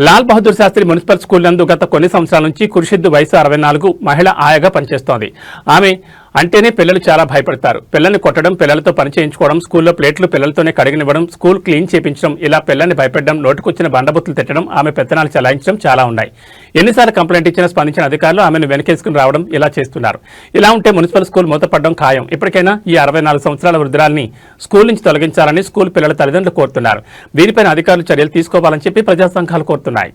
Lal Bahadur Shastri municipal school నందు గత కొన్ని సంవత్సరాల నుంచి కురిషిద్దు వయసు అరవై నాలుగు మహిళ ఆయగా పనిచేస్తోంది. ఆమె అంటేనే పిల్లలు చాలా భయపడతారు. పిల్లల్ని కొట్టడం పిల్లలతో పని చేయించుకోవడం స్కూల్లో ప్లేట్లు పిల్లలతోనే కడిగినివ్వడం స్కూల్ క్లీన్ చేయించడం ఇలా పిల్లల్ని భయపెట్టడం నోటుకొచ్చిన బండబుత్తులు తిట్టడం ఆమె పెత్తనాలు చలాయించడం చాలా ఉన్నాయి. ఎన్నిసార్లు కంప్లైంట్ ఇచ్చినా స్పందించిన అధికారులు ఆమెను వెనకేసుకుని రావడం ఇలా చేస్తున్నారు. ఇలా ఉంటే మున్సిపల్ స్కూల్ మూతపడడం ఖాయం. ఇప్పటికైనా ఈ అరవై నాలుగు సంవత్సరాల వృద్ధురాల్ని స్కూల్ నుంచి తొలగించాలని స్కూల్ పిల్లల తల్లిదండ్రులు కోరుతున్నారు. దీనిపైన అధికారులు చర్యలు తీసుకోవాలని చెప్పి ప్రజా సంఘాలు కోరుతున్నాయి.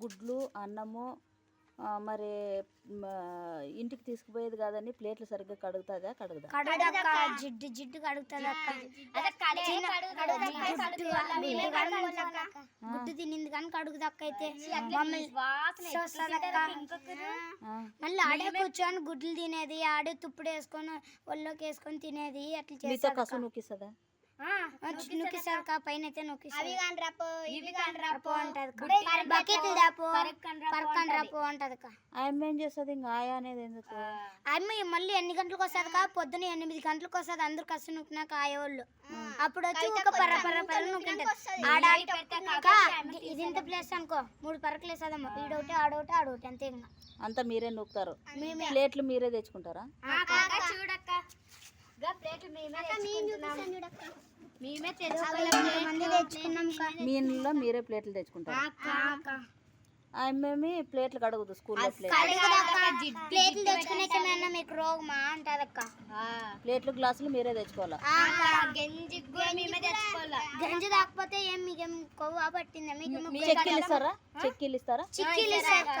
గుడ్లు అన్నము మరి ఇంటికి తీసుకుపోయేది కాదని ప్లేట్లు సరిగ్గా కడుగుతుందా కడుగుదా? కడుగుదక్క. జిడ్డు జిడ్డు కడుగుతుంది అక్క చిన్న- గుడ్డు తినింది కానీ కడుగుదక్క అయితే. మళ్ళీ ఆడే కూర్చొని గుడ్లు తినేది ఆడే తుప్పుడు వేసుకొని ఒళ్ళోకి వేసుకొని తినేది అట్లా కసు నూకిస్తుందా? నొక్కిస్తారు కా పైన అయితే నొక్కిస్తారు ఇవి కాని రాపో అంటది బకెట్లు దాపో పరకన్ రాపో అంటది. కా ఆమె ఏం చేస్తుంది? ఇంకా ఆయా అనేది ఎందుకు? అమ్మ మళ్ళీ ఎన్ని గంటలకు వస్తుంది కా? పొద్దున ఎనిమిది గంటలకు వస్తుంది. అందరు కసు నొక్కినాక ఆయవాళ్ళు అప్పుడు వచ్చి ఒక పర్ర పర్ర పర్ర ఆడ ఇది ఇంత ప్లేస్ అనుకో మూడు పరకలు వేసేదమ్మా. ఈడొకటి ఆడొకటి ఆడొకటి అంతే ఇంకా. అంతా మీరే నూకుతారు ప్లేట్లు మీరే తెచ్చుకుంటారా? చూడక్క. మేమే తెచ్చుకున్నాం మీ ఇంట్లో మీరే ప్లేట్లు తెచ్చుకుంటారు. ఆమె ప్లేట్లు కడగదు స్కూల్లో ప్లేట్లు. తెచ్చుకునే మీకు రోగమా అంటదక్క ప్లేట్లు గ్లాసులు మీరే తెచ్చుకోవాలా? గంజి మేమే తెచ్చుకోవాలా. గంజి తాకపోతే ఏం మీకేం కొవ్వ పట్టిందా? మీకు చెక్కీలు ఇస్తారా? చెక్కీలు ఇస్తారా? చిక్కీలు ఇస్తారక్క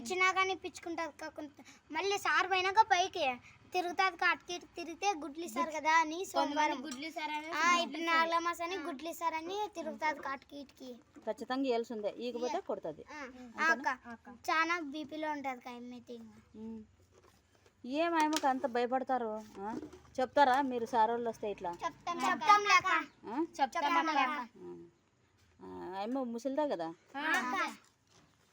ఇచ్చినా కానీ పిచ్చుకుంటుంది కాకుండా మళ్ళీ సార్ పోయినాక పైకి. తిరుగుతుంది కా అటు తిరిగి తిరిగితే గుడ్లు ఇస్తారు కదా అని సోమవారం. గుడ్లు ఇస్తారని ఇప్పుడు నాలుగు మాస అని గుడ్లు ఇస్తారని తిరుగుతుంది కాటికి ఇటుకి. ఖచ్చితంగా ఏల్సిందే. ఈకపోతే కొడుతుంది. చాలా బీపీలో ఉంటుంది కైమైతే ఏమాయమకు అంత భయపడతారు? చెప్తారా మీరు సార్ వాళ్ళు వస్తే ఇట్లా? చెప్తాం లేక ఆ? చెప్తాం లేక ఆ, ఆయమ్మ ముసలిదా కదా?